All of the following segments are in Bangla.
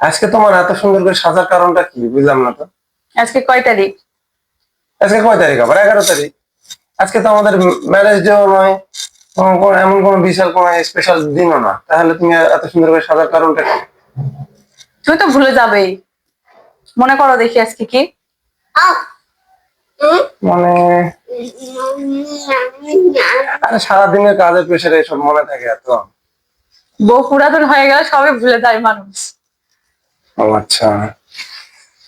আজকে তোমার এত সুন্দর করে সাজার কারণটা কি? বুঝলাম না তো। আজকে কয় তারিখ? আজকে কয় তারিখ আবার? এগারো তারিখ। আজকে তো আমাদের ম্যারেজ ডেও নয়। এমন কোনো বিশাল কোনো স্পেশাল দিনও না। তাহলে তুমি এত সুন্দর করে সাজার কারণটা কি? তুমি তো ভুলে যাবেই। মনে করো দেখি আজকে কি? মানে আরে সারাদিনের কাজের প্রেশারে এসব মনে থাকে এত। বউ পুরাতন হয়ে গেলে সবই ভুলে যায় মানুষ। ও আচ্ছা।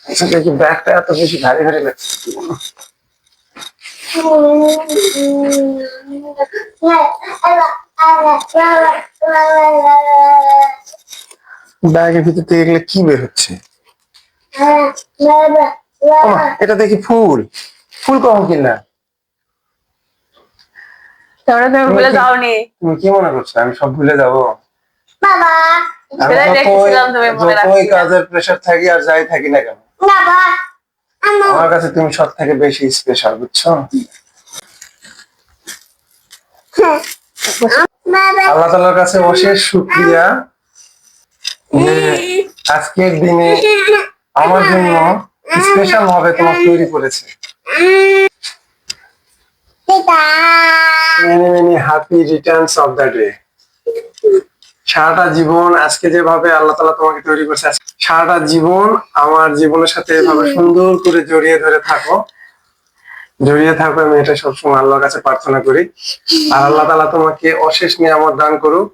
আচ্ছা দেখি ব্যাগটা এত বেশি ভারী ভারী লাগছে ব্যাগের ভিতর থেকে এগুলো কি বের হচ্ছে? এটা দেখি ফুল। ফুল কখন কিনলা? তোমরা তুমি ভুলে যাওনি। তুমি কি মনে করছ? আমি সব ভুলে যাব। বাবা। যতই-। কাজের প্রেশার থাকি আর যাই থাকি না কেন। আমার আমার কাছে তুমি সব থেকে বেশি স্পেশাল বুঝছ? আল্লাহ তালার কাছে অশেষ শুক্রিয়া। আজকের দিনে আমার জন্য স্পেশাল ভাবে তোমার তৈরি করেছে। Many many happy returns of the day সারাটা জীবন আজকে যেভাবে আল্লাহ তালা তোমাকে তৈরি করছে সারাটা জীবন আমার জীবনের সাথে এভাবে সুন্দর করে জড়িয়ে ধরে থাকো। জড়িয়ে থাকো আমি এটা সবসময় আল্লাহর কাছে প্রার্থনা করি। আর আল্লাহ তালা তোমাকে অশেষ নিয়ামত দান করুক।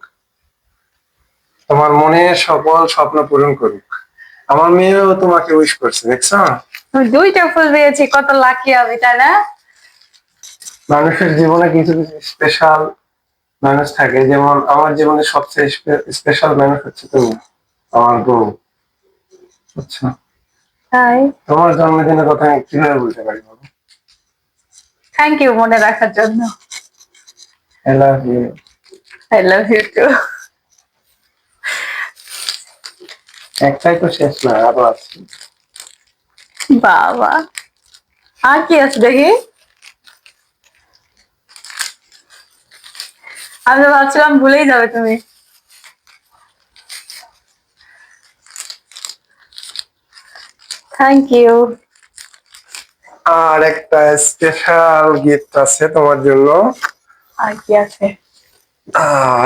তোমার মনে সকল স্বপ্ন পূরণ করুক। আমার মেয়েও তোমাকে উইশ করছে দেখছ? দুইটা ফুল পেয়েছি কত লাকি আমি তাই না? মানুষের জীবনে কিছু কিছু স্পেশাল মানুষ থাকে। যেমন আমার জীবনে সবচেয়ে স্পেশাল মানুষ হচ্ছে তুমি আমার বউ। আচ্ছা। তাই তোমার জন্মদিনের কথা আমি কীভাবে বলতে পারি থ্যাংক ইউ মনে রাখার জন্য। I love you I love you too একটাই তো শেষ না আরও আছে। বাবা। আর কি আছে দেখি? আমি তো ভাবছিলাম ভুলেই যাবে তুমি। থ্যাংক ইউ আর একটা স্পেশাল গিফট আছে তোমার জন্য। আর কি আছে?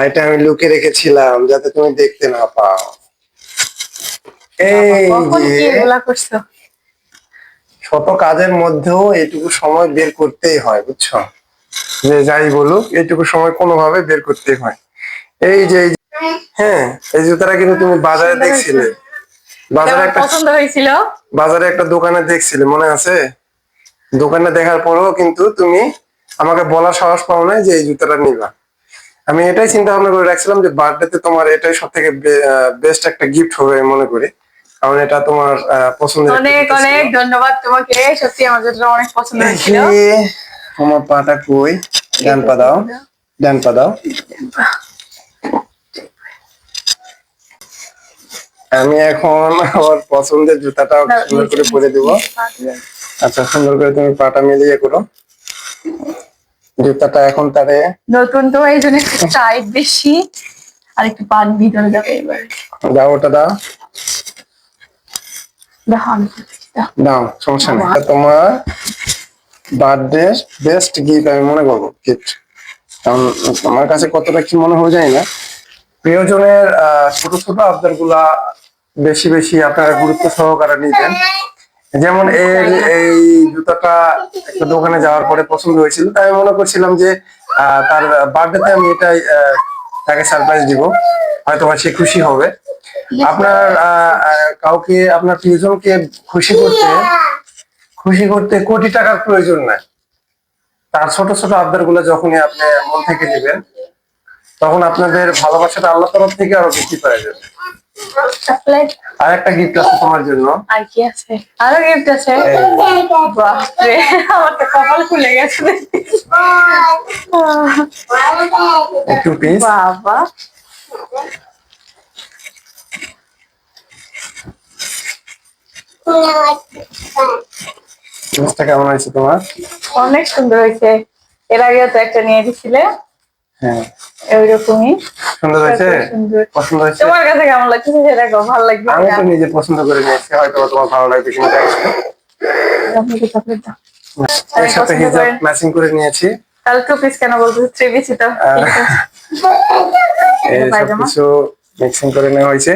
এটা আমি লুকিয়ে রেখেছিলাম যাতে তুমি দেখতে না পাও। এই শত কাজের মধ্যেও এটুকু সময় বের করতেই হয় বুঝছ? যে যাই বলুক এইটুকু সময় কোনোভাবে বের করতেই হয়। এই যে হ্যাঁ এই জুতাটা কিন্তু তুমি বাজারে দেখছিলে। বাজারে একটা পছন্দ হয়েছিল। বাজারে একটা দোকানে দেখছিলে মনে আছে? দোকানে দেখার পরেও কিন্তু তুমি আমাকে বলার সাহস পাও না যে এই জুতাটা নিবা। আমি এটাই চিন্তা ভাবনা করে রাখছিলাম যে বার্থডেতে তোমার এটাই সব থেকে বেস্ট একটা গিফট হবে মনে করি। কারণ এটা তোমার আহ, পছন্দের অনেক অনেক ধন্যবাদ তোমাকে। সত্যি আমার জন্য অনেক পছন্দ হয়েছিল। যে, আমার পাটা কই? ডান পা দাও। ডান পা দাও। আমি এখন আমার পছন্দের জুতাটা সুন্দর করে পরে দিব। আচ্ছা সুন্দর করে তুমি পাটা মিলিয়ে করো। জুতাটা এখন তারে নতুন তো এই জন্য একটু টাইট বেশি। আর একটু পান ভিতরে যাবে এবার। দাও ওটা দাও। দাও। সমস্যা নেই। তোমার বার্থডে বেস্ট গিফট আমি মনে করব গিফট কারণ আমার কাছে কতটা কি মনে হয়ে যায় না। প্রিয়জনের ছোট ছোট আবদারগুলা বেশি বেশি আপনারা গুরুত্ব সহকারে নিতেন যেমন এর এই জুতাটা একটা দোকানে যাওয়ার পরে পছন্দ হয়েছিল, তাই আমি মনে করছিলাম যে তার বার্থডেতে আমি এটাই তাকে সারপ্রাইজ দিব। হয়তো সে খুশি হবে। আপনার কাউকে, আপনার প্রিয়জনকে খুশি করতে খুশি করতে কোটি টাকার প্রয়োজন নাই। তার ছোট ছোট আবদারগুলো যখনই আপনি মন থেকে নেবেন তখন আপনাদের ভালোবাসাটা আল্লাহ তরফ থেকে আরও বৃদ্ধি পাওয়া যাবে আর একটা গিফট আছে তোমার জন্য। আর কি আছে? আরও গিফট আছে? বাপরে আমার তো কপাল খুলে গেছে একটু পিস বাবা। জিনিসটা কেমন হয়েছে তোমার? অনেক সুন্দর হয়েছে। এর আগেও তো একটা নিয়ে দিছিলে। হ্যাঁ। সুন্দর হয়েছে? পছন্দ হয়েছে? তোমার কাছে কেমন লাগছে সেটা কও ভালো লাগবে আমি তো নিজে পছন্দ করে নিয়েছি হয়তো তোমার ভালো লাগবে কিনা জানি না। আপনাকে চকলেট দাও এর সাথে হিজাব ম্যাচিং করে নিয়েছি। তাহলে টু পিস কেন বলতো থ্রি পিসই তো এই সব মিক্সিং করে নেওয়া হয়েছে।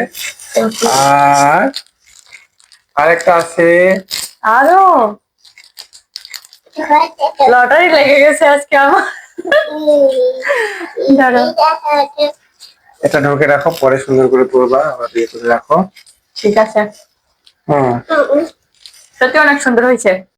আর আরেকটা আছে। আরও? লটারি লেগে গেছে আজকে আমার। এটা ঢোকে রাখো পরে সুন্দর করে পড়বা আবার বিয়ে করে রাখো। ঠিক আছে। হ্যাঁ সত্যি অনেক সুন্দর হয়েছে।